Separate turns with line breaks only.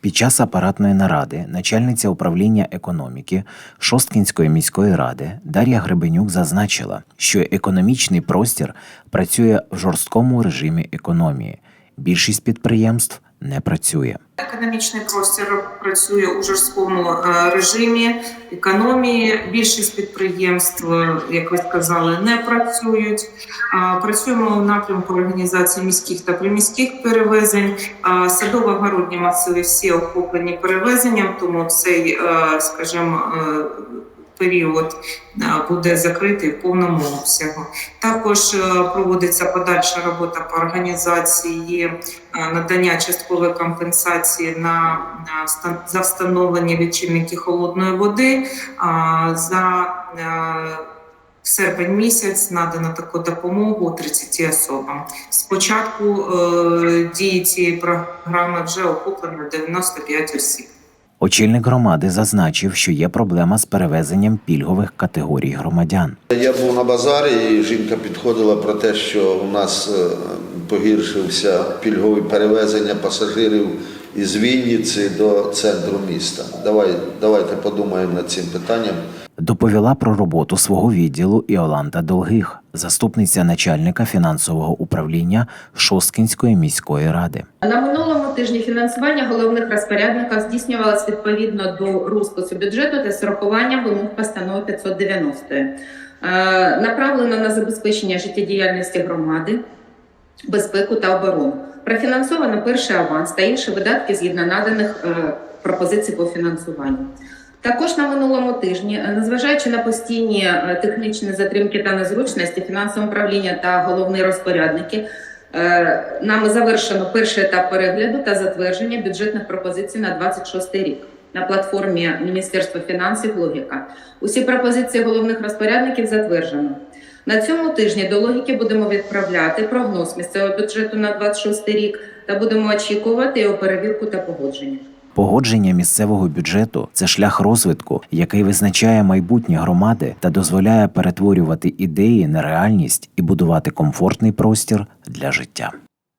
Під час апаратної наради начальниця управління економіки Шосткінської міської ради Дар'я Гребенюк зазначила, що економічний простір працює в жорсткому режимі економії. Більшість підприємств не працює.
Економічний простір працює у жорсткому е, режимі економії. Більшість підприємств, е, як ви сказали, не працюють. Працюємо в напрямку організації міських та приміських перевезень. А, Садово-городні масиви всі охоплені перевезенням, тому цей, е, скажімо, е, період е, буде закритий в повному обсягу. Також е, проводиться подальша робота по організації е, надання часткової компенсації на, за встановлення лічильників холодної води. За серпень місяць надано таку допомогу 30 особам. Спочатку е, дії цієї програми вже охоплено 95 осіб.
Очільник громади зазначив, що є проблема з перевезенням пільгових категорій громадян.
Я був на базарі, і жінка підходила про те, що у нас е, погіршився пільгове перевезення пасажирів із Вінниці до центру міста. Давай, давайте подумаємо над цим питанням.
Доповіла про роботу свого відділу Іоланда Долгих, заступниця начальника фінансового управління Шосткінської міської ради.
На минулому тижні фінансування головних розпорядників здійснювалось відповідно до розпису бюджету та з урахуванням вимог постанови 590. Е, Направлено на забезпечення життєдіяльності громади, безпеку та оборону. Профінансовано перший аванс та інші видатки згідно наданих е, пропозицій по фінансуванню. Також на минулому тижні, е, незважаючи на постійні е, технічні затримки та незручності, фінансове управління та головні розпорядники Нами завершено перший етап перегляду та затвердження бюджетних пропозицій на 26 рік на платформі Міністерства фінансів Логіка. Усі пропозиції головних розпорядників затверджено. На цьому тижні до логіки будемо відправляти прогноз місцевого бюджету на 26 рік та будемо очікувати його перевірку та погодження.
Погодження місцевого бюджету це шлях розвитку, який визначає майбутнє громади та дозволяє перетворювати ідеї на реальність і будувати комфортний простір для життя.